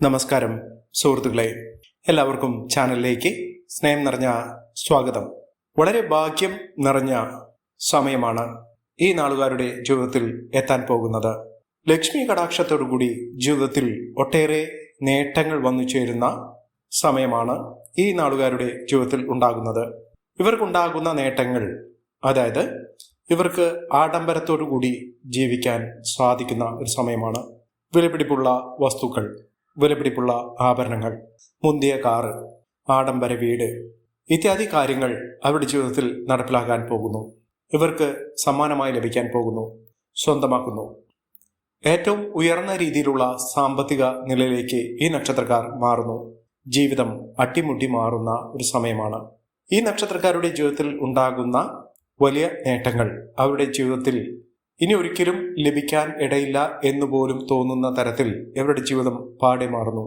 നമസ്കാരം സുഹൃത്തുക്കളെ. എല്ലാവർക്കും ചാനലിലേക്ക് സ്നേഹം നിറഞ്ഞ സ്വാഗതം. വളരെ ഭാഗ്യം നിറഞ്ഞ സമയമാണ് ഈ നാളുകാരുടെ ജീവിതത്തിൽ എത്താൻ പോകുന്നത്. ലക്ഷ്മി കടാക്ഷത്തോടുകൂടി ജീവിതത്തിൽ ഒട്ടേറെ നേട്ടങ്ങൾ വന്നു ചേരുന്ന സമയമാണ് ഈ നാളുകാരുടെ ജീവിതത്തിൽ ഉണ്ടാകുന്നത്. ഇവർക്കുണ്ടാകുന്ന നേട്ടങ്ങൾ അതായത് ഇവർക്ക് ആഡംബരത്തോടു കൂടി ജീവിക്കാൻ സാധിക്കുന്ന ഒരു സമയമാണ്. വിലപിടിപ്പുള്ള വസ്തുക്കൾ വിലപിടിപ്പുള്ള ആഭരണങ്ങൾ മുന്തിയ കാറ് ആഡംബര വീട് ഇത്യാദി കാര്യങ്ങൾ അവരുടെ ജീവിതത്തിൽ നടപ്പിലാക്കാൻ പോകുന്നു. ഇവർക്ക് സമ്മാനമായി ലഭിക്കാൻ പോകുന്നു സ്വന്തമാക്കുന്നു. ഏറ്റവും ഉയർന്ന രീതിയിലുള്ള സാമ്പത്തിക നിലയിലേക്ക് ഈ നക്ഷത്രക്കാർ മാറുന്നു. ജീവിതം അട്ടിമുട്ടി മാറുന്ന ഒരു സമയമാണ്. ഈ നക്ഷത്രക്കാരുടെ ജീവിതത്തിൽ ഉണ്ടാകുന്ന വലിയ നേട്ടങ്ങൾ അവരുടെ ജീവിതത്തിൽ ഇനി ഒരിക്കലും ലഭിക്കാൻ ഇടയില്ല എന്ന് പോലും തോന്നുന്ന തരത്തിൽ ഇവരുടെ ജീവിതം പാടെ മാറുന്നു.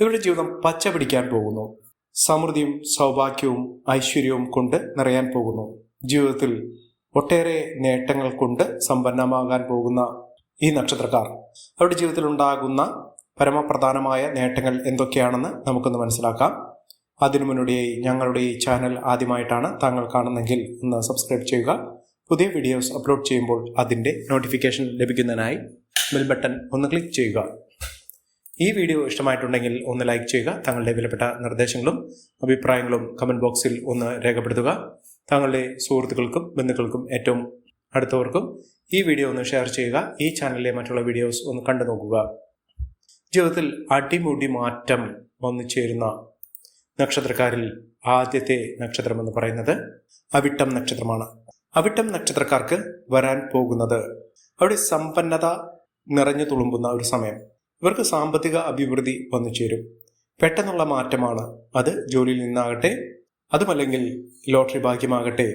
ഇവരുടെ ജീവിതം പച്ച പിടിക്കാൻ പോകുന്നു. സമൃദ്ധിയും സൗഭാഗ്യവും ഐശ്വര്യവും കൊണ്ട് നിറയാൻ പോകുന്നു. ജീവിതത്തിൽ ഒട്ടേറെ നേട്ടങ്ങൾ കൊണ്ട് സമ്പന്നമാകാൻ പോകുന്ന ഈ നക്ഷത്രക്കാർ. അവരുടെ ജീവിതത്തിൽ ഉണ്ടാകുന്ന പരമപ്രധാനമായ നേട്ടങ്ങൾ എന്തൊക്കെയാണെന്ന് നമുക്കൊന്ന് മനസ്സിലാക്കാം. അതിനു മുന്നോടിയായി ഞങ്ങളുടെ ഈ ചാനൽ ആദ്യമായിട്ടാണ് താങ്കൾ കാണുന്നെങ്കിൽ ഒന്ന് സബ്സ്ക്രൈബ് ചെയ്യുക. പുതിയ വീഡിയോസ് അപ്ലോഡ് ചെയ്യുമ്പോൾ അതിന്റെ നോട്ടിഫിക്കേഷൻ ലഭിക്കുന്നതിനായി ബെൽ ബട്ടൺ ഒന്ന് ക്ലിക്ക് ചെയ്യുക. ഈ വീഡിയോ ഇഷ്ടമായിട്ടുണ്ടെങ്കിൽ ഒന്ന് ലൈക്ക് ചെയ്യുക. താങ്കളുടെ വിലപ്പെട്ട നിർദ്ദേശങ്ങളും അഭിപ്രായങ്ങളും കമന്റ് ബോക്സിൽ ഒന്ന് രേഖപ്പെടുത്തുക. താങ്കളുടെ സുഹൃത്തുക്കൾക്കും ബന്ധുക്കൾക്കും ഏറ്റവും അടുത്തവർക്കും ഈ വീഡിയോ ഒന്ന് ഷെയർ ചെയ്യുക. ഈ ചാനലിലെ മറ്റുള്ള വീഡിയോസ് ഒന്ന് കണ്ടു നോക്കുക. ജീവിതത്തിൽ അടിമുടി മാറ്റം വന്നു ചേരുന്ന നക്ഷത്രക്കാരിൽ ആദ്യത്തെ നക്ഷത്രം എന്ന് പറയുന്നത് അവിട്ടം നക്ഷത്രമാണ്. അവിട്ടം നക്ഷത്രക്കാർക്ക് വരാൻ പോകുന്നത്. അവിടെ സമ്പന്നത നിറഞ്ഞു തുളുമ്പുന്ന ഒരു സമയം. ഇവർക്ക് സാമ്പത്തിക അഭിവൃദ്ധി വന്നു ചേരും. പെട്ടെന്നുള്ള മാറ്റമാണ് അത് ജോലിയിൽ നിന്നാകട്ടെ അതുമല്ലെങ്കിൽ ലോട്ടറി ഭാഗ്യമാകട്ടെ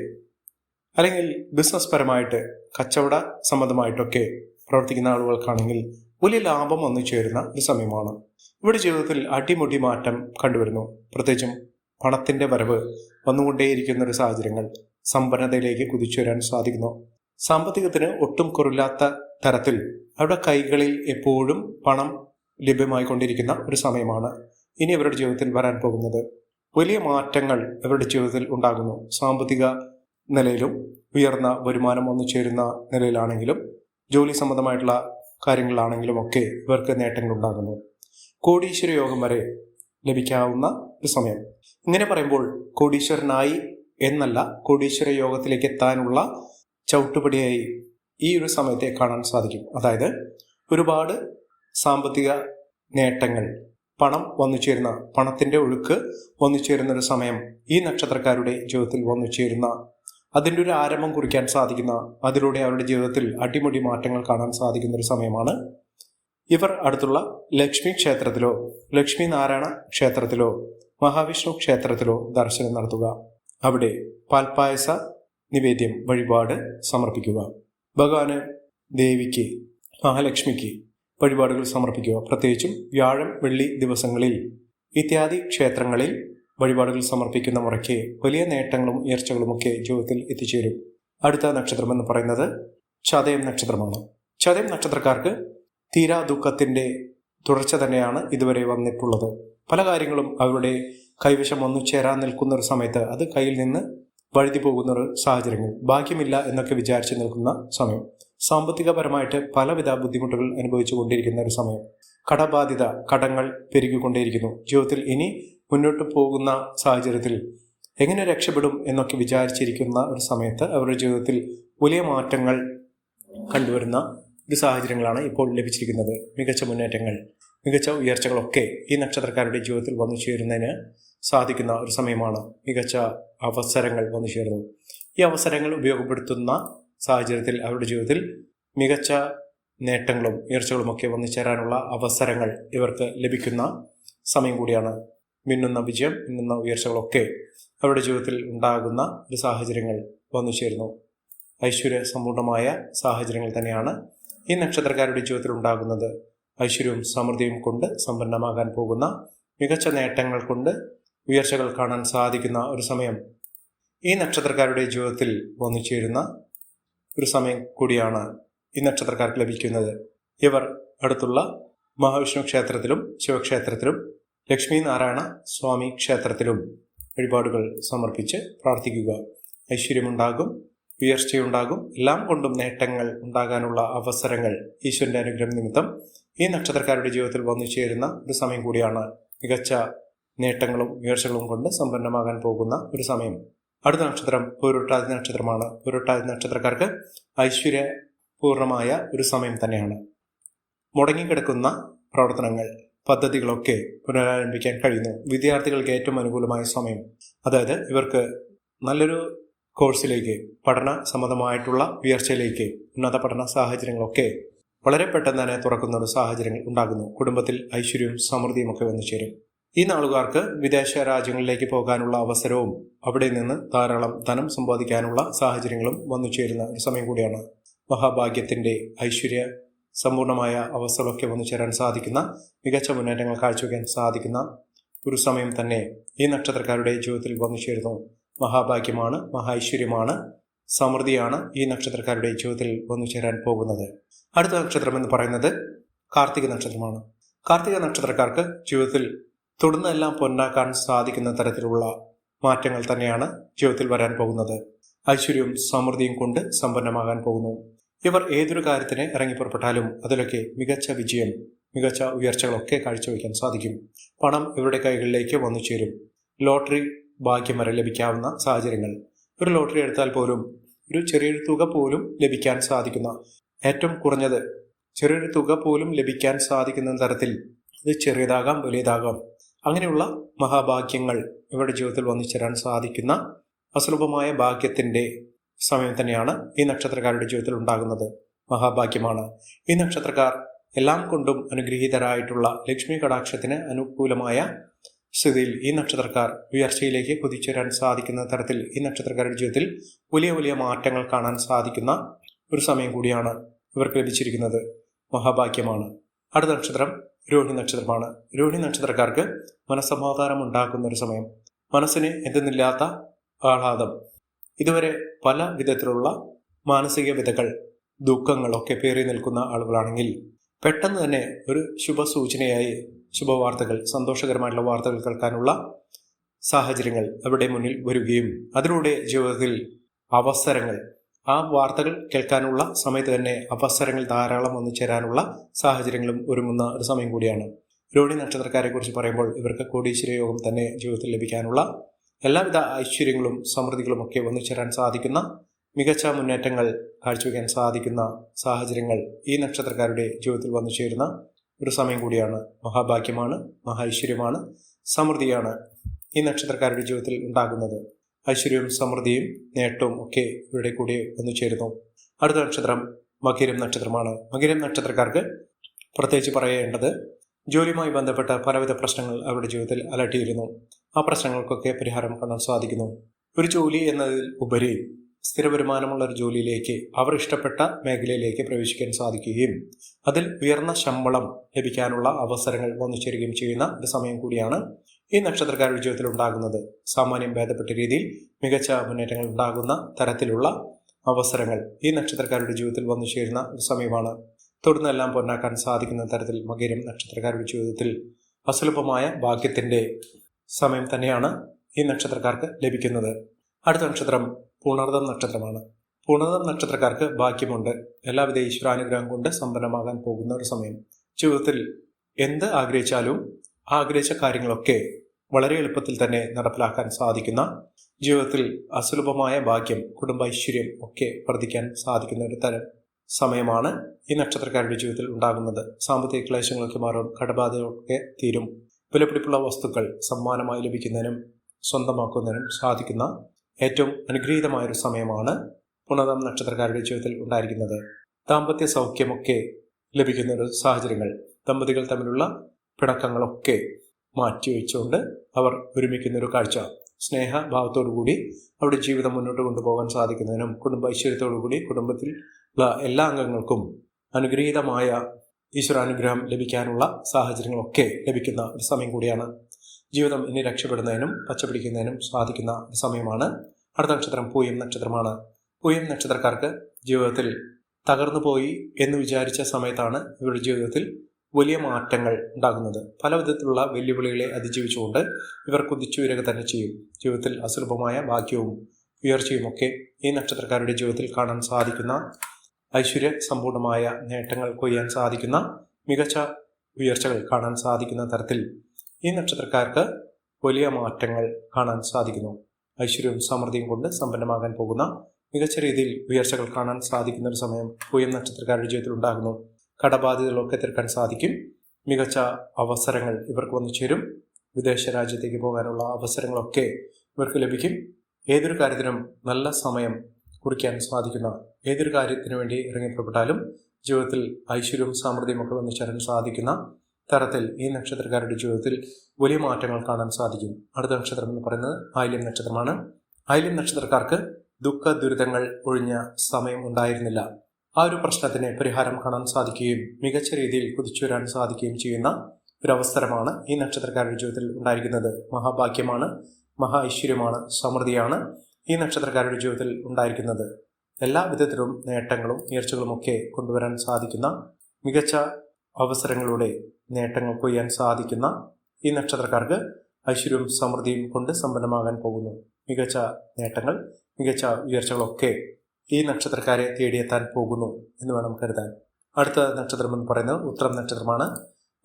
അല്ലെങ്കിൽ ബിസിനസ് പരമായിട്ട് കച്ചവട സംബന്ധമായിട്ടൊക്കെ പ്രവർത്തിക്കുന്ന ആളുകൾക്കാണെങ്കിൽ വലിയ ലാഭം വന്നു ചേരുന്ന ഒരു സമയമാണ്. ഇവിടെ ജീവിതത്തിൽ അടിമുടി മാറ്റം കണ്ടുവരുന്നു. പ്രത്യേകിച്ചും പണത്തിന്റെ വരവ് വന്നുകൊണ്ടേയിരിക്കുന്ന ഒരു സാഹചര്യങ്ങൾ സമ്പന്നതയിലേക്ക് കുതിച്ചു വരാൻ സാധിക്കുന്നു. സാമ്പത്തികത്തിന് ഒട്ടും കുറില്ലാത്ത തരത്തിൽ അവരുടെ കൈകളിൽ എപ്പോഴും പണം ലഭ്യമായിക്കൊണ്ടിരിക്കുന്ന ഒരു സമയമാണ് ഇനി അവരുടെ ജീവിതത്തിൽ വരാൻ പോകുന്നത്. വലിയ മാറ്റങ്ങൾ അവരുടെ ജീവിതത്തിൽ ഉണ്ടാകുന്നു. സാമ്പത്തിക നിലയിലും ഉയർന്ന വരുമാനം വന്നു ചേരുന്ന നിലയിലാണെങ്കിലും ജോലി സംബന്ധമായിട്ടുള്ള കാര്യങ്ങളാണെങ്കിലും ഒക്കെ ഇവർക്ക് നേട്ടങ്ങൾ ഉണ്ടാകുന്നു. കോടീശ്വര യോഗം വരെ ലഭിക്കാവുന്ന ഒരു സമയം. ഇങ്ങനെ പറയുമ്പോൾ കോടീശ്വരനായി എന്നല്ല കോടീശ്വര യോഗത്തിലേക്ക് എത്താനുള്ള ചവിട്ടുപടിയായി ഈ ഒരു സമയത്തെ കാണാൻ സാധിക്കും. അതായത് ഒരുപാട് സാമ്പത്തിക നേട്ടങ്ങൾ പണം വന്നു ചേരുന്ന പണത്തിന്റെ ഒഴുക്ക് വന്നു ചേരുന്ന ഒരു സമയം ഈ നക്ഷത്രക്കാരുടെ ജീവിതത്തിൽ വന്നു ചേരുന്ന അതിന്റെ ഒരു ആരംഭം കുറിക്കാൻ സാധിക്കുന്ന അതിലൂടെ അവരുടെ ജീവിതത്തിൽ അടിമുടി മാറ്റങ്ങൾ കാണാൻ സാധിക്കുന്ന ഒരു സമയമാണ് ഇവർ. അടുത്തുള്ള ലക്ഷ്മി ക്ഷേത്രത്തിലോ ലക്ഷ്മി നാരായണ ക്ഷേത്രത്തിലോ മഹാവിഷ്ണു ക്ഷേത്രത്തിലോ ദർശനം നടത്തുക. അവിടെ പാൽപ്പായസ നിവേദ്യം വഴിപാട് സമർപ്പിക്കുക. ഭഗവാന് ദേവിക്ക് മഹാലക്ഷ്മിക്ക് വഴിപാടുകൾ സമർപ്പിക്കുക. പ്രത്യേകിച്ചും വ്യാഴം വെള്ളി ദിവസങ്ങളിൽ ഇത്യാദി ക്ഷേത്രങ്ങളിൽ വഴിപാടുകൾ സമർപ്പിക്കുന്ന മുറയ്ക്ക് വലിയ നേട്ടങ്ങളും ഉയർച്ചകളുമൊക്കെ ജീവിതത്തിൽ എത്തിച്ചേരും. അടുത്ത നക്ഷത്രം എന്ന് പറയുന്നത് ചതയം നക്ഷത്രമാണ്. ചതയം നക്ഷത്രക്കാർക്ക് തീരാ ദുഃഖത്തിന്റെ തുടർച്ച തന്നെയാണ് ഇതുവരെ വന്നിട്ടുള്ളത്. പല കാര്യങ്ങളും അവരുടെ കൈവശം വന്നു ചേരാൻ നിൽക്കുന്ന ഒരു സമയത്ത് അത് കയ്യിൽ നിന്ന് വഴുതി പോകുന്ന ഒരു സാഹചര്യങ്ങൾ. ഭാഗ്യമില്ല എന്നൊക്കെ വിചാരിച്ച് നിൽക്കുന്ന സമയം. സാമ്പത്തികപരമായിട്ട് പലവിധ ബുദ്ധിമുട്ടുകൾ അനുഭവിച്ചു കൊണ്ടിരിക്കുന്ന ഒരു സമയം. കടബാധ്യത കടങ്ങൾ പെരുകിക്കൊണ്ടേയിരിക്കുന്നു. ജീവിതത്തിൽ ഇനി മുന്നോട്ട് പോകുന്ന സാഹചര്യത്തിൽ എങ്ങനെ രക്ഷപ്പെടും എന്നൊക്കെ വിചാരിച്ചിരിക്കുന്ന ഒരു സമയത്ത് അവരുടെ ജീവിതത്തിൽ വലിയ മാറ്റങ്ങൾ കണ്ടുവരുന്ന ഒരു സാഹചര്യങ്ങളാണ് ഇപ്പോൾ ലഭിച്ചിരിക്കുന്നത്. മികച്ച മുന്നേറ്റങ്ങൾ മികച്ച ഉയർച്ചകളൊക്കെ ഈ നക്ഷത്രക്കാരുടെ ജീവിതത്തിൽ വന്നു ചേരുന്നതിന് സാധിക്കുന്ന ഒരു സമയമാണ് മികച്ച അവസരങ്ങൾ വന്നു ചേരുന്നു ഈ അവസരങ്ങൾ ഉപയോഗപ്പെടുത്തുന്ന സാഹചര്യത്തിൽ അവരുടെ ജീവിതത്തിൽ മികച്ച നേട്ടങ്ങളും ഉയർച്ചകളുമൊക്കെ വന്നു ചേരാനുള്ള അവസരങ്ങൾ ഇവർക്ക് ലഭിക്കുന്ന സമയം കൂടിയാണ്. മിന്നുന്ന വിജയം മിന്നുന്ന ഉയർച്ചകളൊക്കെ അവരുടെ ജീവിതത്തിൽ ഉണ്ടാകുന്ന ഒരു സാഹചര്യങ്ങൾ വന്നു ചേരുന്നു. ഐശ്വര്യ സമ്പൂർണമായ സാഹചര്യങ്ങൾ തന്നെയാണ് ഈ നക്ഷത്രക്കാരുടെ ജീവിതത്തിൽ ഉണ്ടാകുന്നത് ഐശ്വര്യവും സമൃദ്ധിയും കൊണ്ട് സമ്പന്നമാകാൻ പോകുന്ന മികച്ച നേട്ടങ്ങൾ കൊണ്ട് ഉയർച്ചകൾ കാണാൻ സാധിക്കുന്ന ഒരു സമയം ഈ നക്ഷത്രക്കാരുടെ ജീവിതത്തിൽ വന്നു ചേരുന്ന ഒരു സമയം കൂടിയാണ് ഈ നക്ഷത്രക്കാർക്ക് ലഭിക്കുന്നത്. ഇവർ അടുത്തുള്ള മഹാവിഷ്ണു ക്ഷേത്രത്തിലും ശിവക്ഷേത്രത്തിലും ലക്ഷ്മി നാരായണ സ്വാമി ക്ഷേത്രത്തിലും വഴിപാടുകൾ സമർപ്പിച്ച് പ്രാർത്ഥിക്കുക. ഐശ്വര്യമുണ്ടാകും. ഉയർച്ചയുണ്ടാകും. എല്ലാം കൊണ്ടും നേട്ടങ്ങൾ ഉണ്ടാകാനുള്ള അവസരങ്ങൾ ഈശ്വരന്റെ അനുഗ്രഹം നിമിത്തം ഈ നക്ഷത്രക്കാരുടെ ജീവിതത്തിൽ വന്നു ചേരുന്ന ഒരു സമയം കൂടിയാണ് മികച്ച നേട്ടങ്ങളും ഉയർച്ചകളും കൊണ്ട് സമ്പന്നമാകാൻ പോകുന്ന ഒരു സമയം. അടുത്ത നക്ഷത്രം പൂരുട്ടാതി നക്ഷത്രമാണ്. പൂരുട്ടാതി നക്ഷത്രക്കാർക്ക് ഐശ്വര്യപൂർണമായ ഒരു സമയം തന്നെയാണ്. മുടങ്ങിക്കിടക്കുന്ന പ്രവർത്തനങ്ങൾ പദ്ധതികളൊക്കെ പുനരാരംഭിക്കാൻ കഴിയുന്നു. വിദ്യാർത്ഥികൾക്ക് ഏറ്റവും അനുകൂലമായ സമയം. അതായത് ഇവർക്ക് നല്ലൊരു കോഴ്സിലേക്ക് പഠന സംബന്ധമായിട്ടുള്ള ഉയർച്ചയിലേക്ക് ഉന്നത പഠന സാഹചര്യങ്ങളൊക്കെ വളരെ പെട്ടെന്ന് തന്നെ തുറക്കുന്ന ഒരു സാഹചര്യങ്ങൾ ഉണ്ടാകുന്നു. കുടുംബത്തിൽ ഐശ്വര്യവും സമൃദ്ധിയും ഒക്കെ വന്നു ചേരും. ഈ നാളുകാർക്ക് വിദേശ രാജ്യങ്ങളിലേക്ക് പോകാനുള്ള അവസരവും അവിടെ നിന്ന് ധാരാളം ധനം സമ്പാദിക്കാനുള്ള സാഹചര്യങ്ങളും വന്നു ചേരുന്ന ഒരു സമയം കൂടിയാണ്. മഹാഭാഗ്യത്തിന്റെ ഐശ്വര്യ സമ്പൂർണമായ അവസ്ഥകളൊക്കെ വന്നു ചേരാൻ സാധിക്കുന്ന മികച്ച മുന്നേറ്റങ്ങൾ കാഴ്ചവെക്കാൻ സാധിക്കുന്ന ഒരു സമയം തന്നെ ഈ നക്ഷത്രക്കാരുടെ ജീവിതത്തിൽ വന്നു ചേരുന്നു. മഹാഭാഗ്യമാണ് മഹാഐശ്വര്യമാണ് സമൃദ്ധിയാണ് ഈ നക്ഷത്രക്കാരുടെ ജീവിതത്തിൽ വന്നു ചേരാൻ പോകുന്നത്. അടുത്ത നക്ഷത്രം എന്ന് പറയുന്നത് കാർത്തിക നക്ഷത്രമാണ്. കാർത്തിക നക്ഷത്രക്കാർക്ക് ജീവിതത്തിൽ തുടർന്നെല്ലാം പൊന്നാക്കാൻ സാധിക്കുന്ന തരത്തിലുള്ള മാറ്റങ്ങൾ തന്നെയാണ് ജീവിതത്തിൽ വരാൻ പോകുന്നത്. ഐശ്വര്യവും സമൃദ്ധിയും കൊണ്ട് സമ്പന്നമാകാൻ പോകുന്നു. ഇവർ ഏതൊരു കാര്യത്തിന് ഇറങ്ങി പുറപ്പെട്ടാലും അതിലൊക്കെ മികച്ച വിജയം മികച്ച ഉയർച്ചകളൊക്കെ കാഴ്ചവെക്കാൻ സാധിക്കും. പണം ഇവരുടെ കൈകളിലേക്ക് വന്നു ചേരും. ലോട്ടറി ഭാഗ്യം വരെ ലഭിക്കാവുന്ന സാഹചര്യങ്ങൾ. ഒരു ലോട്ടറി എടുത്താൽ പോലും ഒരു ചെറിയൊരു തുക പോലും ലഭിക്കാൻ സാധിക്കുന്ന ഏറ്റവും കുറഞ്ഞത് ചെറിയൊരു തുക പോലും ലഭിക്കാൻ സാധിക്കുന്ന തരത്തിൽ ഇത് ചെറിയതാകാം വലിയതാകാം അങ്ങനെയുള്ള മഹാഭാഗ്യങ്ങൾ ഇവരുടെ ജീവിതത്തിൽ വന്നു ചേരാൻ സാധിക്കുന്ന അസുലഭമായ ഭാഗ്യത്തിന്റെ സമയം തന്നെയാണ് ഈ നക്ഷത്രക്കാരുടെ ജീവിതത്തിൽ ഉണ്ടാകുന്നത്. മഹാഭാഗ്യമാണ്. ഈ നക്ഷത്രക്കാർ എല്ലാം കൊണ്ടും അനുഗ്രഹീതരായിട്ടുള്ള ലക്ഷ്മി കടാക്ഷത്തിന് അനുകൂലമായ സ്ഥിതിയിൽ ഈ നക്ഷത്രക്കാർ ഉയർച്ചയിലേക്ക് കുതിച്ചുവരാൻ സാധിക്കുന്ന തരത്തിൽ ഈ നക്ഷത്രക്കാരുടെ ജീവിതത്തിൽ വലിയ വലിയ മാറ്റങ്ങൾ കാണാൻ സാധിക്കുന്ന ഒരു സമയം കൂടിയാണ് ഇവർക്ക് ലഭിച്ചിരിക്കുന്നത്. മഹാഭാഗ്യമാണ്. അടുത്ത നക്ഷത്രം രോഹിണി നക്ഷത്രമാണ്. രോഹിണി നക്ഷത്രക്കാർക്ക് മനസ്സമാധാനം ഉണ്ടാക്കുന്ന ഒരു സമയം. മനസ്സിന് എന്തെന്നില്ലാത്ത ആഹ്ലാദം. ഇതുവരെ പല വിധത്തിലുള്ള മാനസിക വിധകൾ ദുഃഖങ്ങളൊക്കെ പേറി നിൽക്കുന്ന ആളുകളാണെങ്കിൽ പെട്ടെന്ന് തന്നെ ഒരു ശുഭസൂചനയായി ശുഭവാർത്തകൾ സന്തോഷകരമായിട്ടുള്ള വാർത്തകൾ കേൾക്കാനുള്ള സാഹചര്യങ്ങൾ അവരുടെ മുന്നിൽ വരികയും അതിലൂടെ ജീവിതത്തിൽ അവസരങ്ങൾ ആ വാർത്തകൾ കേൾക്കാനുള്ള സമയത്ത് തന്നെ അവസരങ്ങൾ ധാരാളം വന്നു ചേരാനുള്ള സാഹചര്യങ്ങളും ഒരുങ്ങുന്ന ഒരു സമയം കൂടിയാണ്. രോഹിണി നക്ഷത്രക്കാരെ കുറിച്ച് പറയുമ്പോൾ ഇവർക്ക് കോടീശ്വര യോഗം തന്നെ ജീവിതത്തിൽ ലഭിക്കാനുള്ള എല്ലാവിധ ഐശ്വര്യങ്ങളും സമൃദ്ധികളും ഒക്കെ വന്നു ചേരാൻ സാധിക്കുന്ന മികച്ച മുന്നേറ്റങ്ങൾ കാഴ്ചവെക്കാൻ സാധിക്കുന്ന സാഹചര്യങ്ങൾ ഈ നക്ഷത്രക്കാരുടെ ജീവിതത്തിൽ വന്നു ചേരുന്ന ഒരു സമയം കൂടിയാണ്. മഹാഭാഗ്യമാണ് മഹാഐശ്വര്യമാണ് സമൃദ്ധിയാണ് ഈ നക്ഷത്രക്കാരുടെ ജീവിതത്തിൽ ഉണ്ടാകുന്നത്. ഐശ്വര്യവും സമൃദ്ധിയും നേട്ടവും ഒക്കെ ഇവിടെ കൂടി വന്നു ചേരുന്നു. അടുത്ത നക്ഷത്രം മകിരം നക്ഷത്രമാണ്. മകിരം നക്ഷത്രക്കാർക്ക് പ്രത്യേകിച്ച് പറയേണ്ടത് ജോലിയുമായി ബന്ധപ്പെട്ട പലവിധ പ്രശ്നങ്ങൾ അവരുടെ ജീവിതത്തിൽ അലട്ടിയിരുന്നു. ആ പ്രശ്നങ്ങൾക്കൊക്കെ പരിഹാരം കാണാൻ സാധിക്കുന്നു. ഒരു ജോലി എന്നതിൽ ഉപരി സ്ഥിര വരുമാനമുള്ള ഒരു ജോലിയിലേക്ക് അവർ ഇഷ്ടപ്പെട്ട മേഖലയിലേക്ക് പ്രവേശിക്കാൻ സാധിക്കുകയും അതിൽ ഉയർന്ന ശമ്പളം ലഭിക്കാനുള്ള അവസരങ്ങൾ വന്നു ചേരുകയും ചെയ്യുന്ന ഒരു സമയം കൂടിയാണ് ഈ നക്ഷത്രക്കാരുടെ ജീവിതത്തിൽ ഉണ്ടാകുന്നത്. സാമാന്യം ഭേദപ്പെട്ട രീതിയിൽ മികച്ച മുന്നേറ്റങ്ങൾ ഉണ്ടാകുന്ന തരത്തിലുള്ള അവസരങ്ങൾ ഈ നക്ഷത്രക്കാരുടെ ജീവിതത്തിൽ വന്നു ചേരുന്ന ഒരു സമയമാണ്. തുടർന്നെല്ലാം പൊന്നാക്കാൻ സാധിക്കുന്ന തരത്തിൽ മകരം നക്ഷത്രക്കാരുടെ ജീവിതത്തിൽ അസുലഭമായ ഭാഗ്യത്തിന്റെ സമയം തന്നെയാണ് ഈ നക്ഷത്രക്കാർക്ക് ലഭിക്കുന്നത്. അടുത്ത നക്ഷത്രം പൂണർദം നക്ഷത്രമാണ്. പൂണർദം നക്ഷത്രക്കാർക്ക് ഭാഗ്യമുണ്ട്. എല്ലാവിധ ഈശ്വരാനുഗ്രഹം കൊണ്ട് സമ്പന്നമാകാൻ പോകുന്ന ഒരു സമയം. ജീവിതത്തിൽ എന്ത് ആഗ്രഹിച്ചാലും ആഗ്രഹിച്ച കാര്യങ്ങളൊക്കെ വളരെ എളുപ്പത്തിൽ തന്നെ നടപ്പിലാക്കാൻ സാധിക്കുന്ന ജീവിതത്തിൽ അസുലഭമായ ഭാഗ്യം കുടുംബ ഐശ്വര്യം ഒക്കെ വർദ്ധിക്കാൻ സാധിക്കുന്ന ഒരു തരം സമയമാണ് ഈ നക്ഷത്രക്കാരുടെ ജീവിതത്തിൽ ഉണ്ടാകുന്നത്. സാമ്പത്തിക ക്ലേശങ്ങളൊക്കെ മാറും കടബാധകളൊക്കെ തീരും. വിലപിടിപ്പുള്ള വസ്തുക്കൾ സമ്മാനമായി ലഭിക്കുന്നതിനും സ്വന്തമാക്കുന്നതിനും സാധിക്കുന്ന ഏറ്റവും അനുഗ്രഹീതമായൊരു സമയമാണ് പുണതം നക്ഷത്രക്കാരുടെ ജീവിതത്തിൽ ഉണ്ടായിരിക്കുന്നത്. ദാമ്പത്യ സൗഖ്യമൊക്കെ ലഭിക്കുന്ന ഒരു സാഹചര്യങ്ങൾ ദമ്പതികൾ തമ്മിലുള്ള പിണക്കങ്ങളൊക്കെ മാറ്റിവെച്ചുകൊണ്ട് അവർ ഒരുമിക്കുന്ന ഒരു കാഴ്ച സ്നേഹഭാവത്തോടുകൂടി അവരുടെ ജീവിതം മുന്നോട്ട് കൊണ്ടുപോകാൻ സാധിക്കുന്നതിനും കുടുംബ ഐശ്വര്യത്തോടുകൂടി കുടുംബത്തിൽ ഉള്ള എല്ലാ അംഗങ്ങൾക്കും അനുഗ്രഹീതമായ ഈശ്വരാനുഗ്രഹം ലഭിക്കാനുള്ള സാഹചര്യങ്ങളൊക്കെ ലഭിക്കുന്ന ഒരു സമയം കൂടിയാണ് ജീവിതം ഇനി രക്ഷപ്പെടുന്നതിനും പച്ചപിടിക്കുന്നതിനും സാധിക്കുന്ന സമയമാണ്. അടുത്ത നക്ഷത്രം പൂയം നക്ഷത്രമാണ്. പൂയം നക്ഷത്രക്കാർക്ക് ജീവിതത്തിൽ തകർന്നു പോയി എന്ന് വിചാരിച്ച സമയത്താണ് ഇവരുടെ ജീവിതത്തിൽ വലിയ മാറ്റങ്ങൾ ഉണ്ടാകുന്നത്. പല വിധത്തിലുള്ള വെല്ലുവിളികളെ അതിജീവിച്ചുകൊണ്ട് ഇവർ കുതിച്ചുയരുക തന്നെ ചെയ്യും. ജീവിതത്തിൽ അസുലഭമായ ഭാഗ്യവും ഉയർച്ചയും ഒക്കെ ഈ നക്ഷത്രക്കാരുടെ ജീവിതത്തിൽ കാണാൻ സാധിക്കുന്ന ഐശ്വര്യ സമ്പൂർണമായ നേട്ടങ്ങൾ കൊയ്യാൻ സാധിക്കുന്ന മികച്ച ഉയർച്ചകൾ കാണാൻ സാധിക്കുന്ന തരത്തിൽ ഈ നക്ഷത്രക്കാർക്ക് വലിയ മാറ്റങ്ങൾ കാണാൻ സാധിക്കുന്നു. ഐശ്വര്യവും സമൃദ്ധിയും കൊണ്ട് സമ്പന്നമാകാൻ പോകുന്ന മികച്ച രീതിയിൽ ഉയർച്ചകൾ കാണാൻ സാധിക്കുന്ന ഒരു സമയം പൂയം നക്ഷത്രക്കാരുടെ ജീവിതത്തിൽ ഉണ്ടാകുന്നു. കടബാധ്യതകളൊക്കെ തീർക്കാൻ സാധിക്കും. മികച്ച അവസരങ്ങൾ ഇവർക്ക് വന്നു ചേരും. വിദേശ രാജ്യത്തേക്ക് പോകാനുള്ള അവസരങ്ങളൊക്കെ ഇവർക്ക് ലഭിക്കും. ഏതൊരു കാര്യത്തിനും നല്ല സമയം കുറിക്കാൻ സാധിക്കുന്ന ഏതൊരു കാര്യത്തിനു വേണ്ടി ഇറങ്ങിപ്പുറപ്പെട്ടാലും ജീവിതത്തിൽ ഐശ്വര്യവും സമൃദ്ധിയും ഒക്കെ വന്നു ചേരാൻ സാധിക്കുന്ന തരത്തിൽ ഈ നക്ഷത്രക്കാരുടെ ജീവിതത്തിൽ വലിയ മാറ്റങ്ങൾ കാണാൻ സാധിക്കും. അടുത്ത നക്ഷത്രം എന്ന് പറയുന്നത് ആയില്യം നക്ഷത്രമാണ്. ആയില്യം നക്ഷത്രക്കാർക്ക് ദുഃഖ ദുരിതങ്ങൾ ഒഴിഞ്ഞ സമയം ഉണ്ടായിരുന്നില്ല. ആ ഒരു പ്രശ്നത്തിന് പരിഹാരം കാണാൻ സാധിക്കുകയും മികച്ച രീതിയിൽ കുതിച്ചുവരാൻ സാധിക്കുകയും ചെയ്യുന്ന ഒരു അവസരമാണ് ഈ നക്ഷത്രക്കാരുടെ ജീവിതത്തിൽ ഉണ്ടായിരിക്കുന്നത്. മഹാഭാഗ്യമാണ് മഹാ ഐശ്വര്യമാണ് സമൃദ്ധിയാണ് ഈ നക്ഷത്രക്കാരുടെ ജീവിതത്തിൽ ഉണ്ടായിരിക്കുന്നത്. എല്ലാ വിധത്തിലും നേട്ടങ്ങളും ഉയർച്ചകളും ഒക്കെ കൊണ്ടുവരാൻ സാധിക്കുന്ന മികച്ച അവസരങ്ങളുടെ നേട്ടങ്ങൾ കൊയ്യാൻ സാധിക്കുന്ന ഈ നക്ഷത്രക്കാർക്ക് ഐശ്വര്യവും സമൃദ്ധിയും കൊണ്ട് സമ്പന്നമാകാൻ പോകുന്നു. മികച്ച നേട്ടങ്ങൾ മികച്ച ഉയർച്ചകളൊക്കെ ഈ നക്ഷത്രക്കാരെ തേടിയെത്താൻ പോകുന്നു എന്ന് വേണം കരുതാൻ. അടുത്ത നക്ഷത്രം എന്ന് പറയുന്നത് ഉത്രം നക്ഷത്രമാണ്.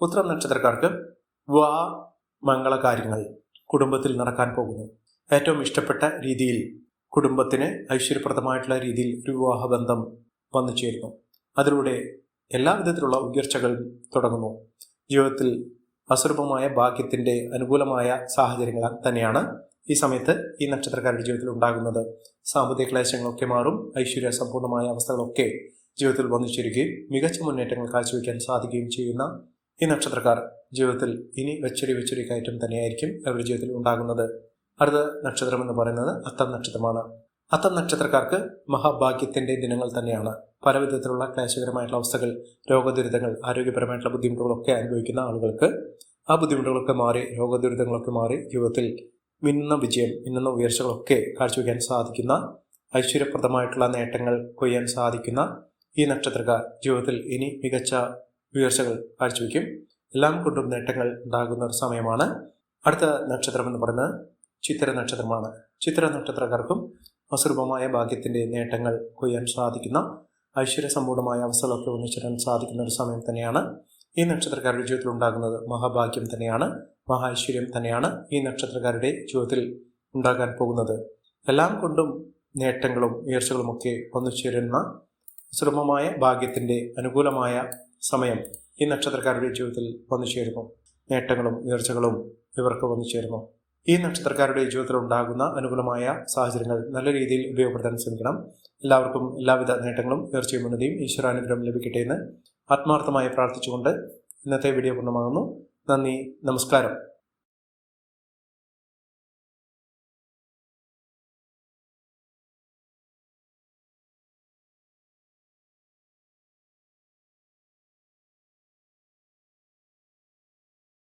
ഉത്രം നക്ഷത്രക്കാർക്ക് വിവാഹ മംഗളകാര്യങ്ങൾ കുടുംബത്തിൽ നടക്കാൻ പോകുന്നു. ഏറ്റവും ഇഷ്ടപ്പെട്ട രീതിയിൽ കുടുംബത്തിന് ഐശ്വര്യപ്രദമായിട്ടുള്ള രീതിയിൽ ഒരു വിവാഹബന്ധം വന്നു ചേരുന്നു. അതിലൂടെ എല്ലാ വിധത്തിലുള്ള ഉയർച്ചകൾ തുടങ്ങുന്നു. ജീവിതത്തിൽ അസുരൂപമായ ഭാഗ്യത്തിന്റെ അനുകൂലമായ സാഹചര്യങ്ങൾ തന്നെയാണ് ഈ സമയത്ത് ഈ നക്ഷത്രക്കാരുടെ ജീവിതത്തിൽ ഉണ്ടാകുന്നത്. സാമ്പത്തിക ക്ലേശങ്ങളൊക്കെ മാറും ഐശ്വര്യ സമ്പൂർണമായ അവസ്ഥകളൊക്കെ ജീവിതത്തിൽ വന്നു ചേരുകയും മികച്ച മുന്നേറ്റങ്ങൾ കാഴ്ചവെക്കാൻ സാധിക്കുകയും ചെയ്യുന്ന ഈ നക്ഷത്രക്കാർ ജീവിതത്തിൽ ഇനി വെച്ചൊരു വെച്ചൊരു കയറ്റം തന്നെയായിരിക്കും അവരുടെ ജീവിതത്തിൽ ഉണ്ടാകുന്നത്. അടുത്ത നക്ഷത്രം എന്ന് പറയുന്നത് അത്തം നക്ഷത്രമാണ്. അത്തം നക്ഷത്രക്കാർക്ക് മഹാഭാഗ്യത്തിന്റെ ദിനങ്ങൾ തന്നെയാണ്. പല വിധത്തിലുള്ള ക്ലേശകരമായിട്ടുള്ള അവസ്ഥകൾ രോഗദുരിതങ്ങൾ ആരോഗ്യപരമായിട്ടുള്ള ബുദ്ധിമുട്ടുകളൊക്കെ അനുഭവിക്കുന്ന ആളുകൾക്ക് ആ ബുദ്ധിമുട്ടുകളൊക്കെ മാറി രോഗദുരിതങ്ങളൊക്കെ മാറി ജീവിതത്തിൽ മിന്നുന്ന വിജയം മിന്നുന്ന ഉയർച്ചകളൊക്കെ കാഴ്ചവെക്കാൻ സാധിക്കുന്ന ഐശ്വര്യപ്രദമായിട്ടുള്ള നേട്ടങ്ങൾ കൊയ്യാൻ സാധിക്കുന്ന ഈ നക്ഷത്രക്കാർ ജീവിതത്തിൽ ഇനി മികച്ച ഉയർച്ചകൾ കാഴ്ചവെക്കും. എല്ലാം കൊണ്ടും നേട്ടങ്ങൾ ഉണ്ടാകുന്ന ഒരു സമയമാണ്. അടുത്ത നക്ഷത്രം എന്ന് പറയുന്നത് ചിത്തിര നക്ഷത്രമാണ്. ചിത്തിര നക്ഷത്രക്കാർക്കും അസുലഭമായ ഭാഗ്യത്തിന്റെ നേട്ടങ്ങൾ കൊയ്യാൻ സാധിക്കുന്ന ഐശ്വര്യസമ്പൂർണമായ അവസ്ഥകളൊക്കെ ഒന്നിച്ചിടാൻ സാധിക്കുന്ന ഒരു സമയം തന്നെയാണ് ഈ നക്ഷത്രക്കാരുടെ ജീവിതത്തിൽ ഉണ്ടാകുന്നത്. മഹാഭാഗ്യം തന്നെയാണ് മഹാഐശ്വര്യം തന്നെയാണ് ഈ നക്ഷത്രക്കാരുടെ ജീവിതത്തിൽ ഉണ്ടാകാൻ പോകുന്നത്. എല്ലാം കൊണ്ടും നേട്ടങ്ങളും ഉയർച്ചകളുമൊക്കെ ഒക്കെ ചേരുന്ന സുലഭമായ ഭാഗ്യത്തിന്റെ അനുകൂലമായ സമയം ഈ നക്ഷത്രക്കാരുടെ ജീവിതത്തിൽ വന്നു ചേരുന്നു നേട്ടങ്ങളും ഉയർച്ചകളും ഇവർക്ക് വന്നു ചേരുന്നു ഈ നക്ഷത്രക്കാരുടെ ജീവിതത്തിൽ ഉണ്ടാകുന്ന അനുകൂലമായ സാഹചര്യങ്ങൾ നല്ല രീതിയിൽ ഉപയോഗപ്പെടുത്താൻ ശ്രമിക്കണം. എല്ലാവർക്കും എല്ലാവിധ നേട്ടങ്ങളും ഉയർച്ചയും ഉന്നതിയും ഈശ്വരാനുഗ്രഹം ലഭിക്കട്ടെ എന്ന് ആത്മാർത്ഥമായി പ്രാർത്ഥിച്ചുകൊണ്ട് ഇന്നത്തെ വീഡിയോ പൂർണമാകുന്നു. നന്ദി നമസ്കാരം.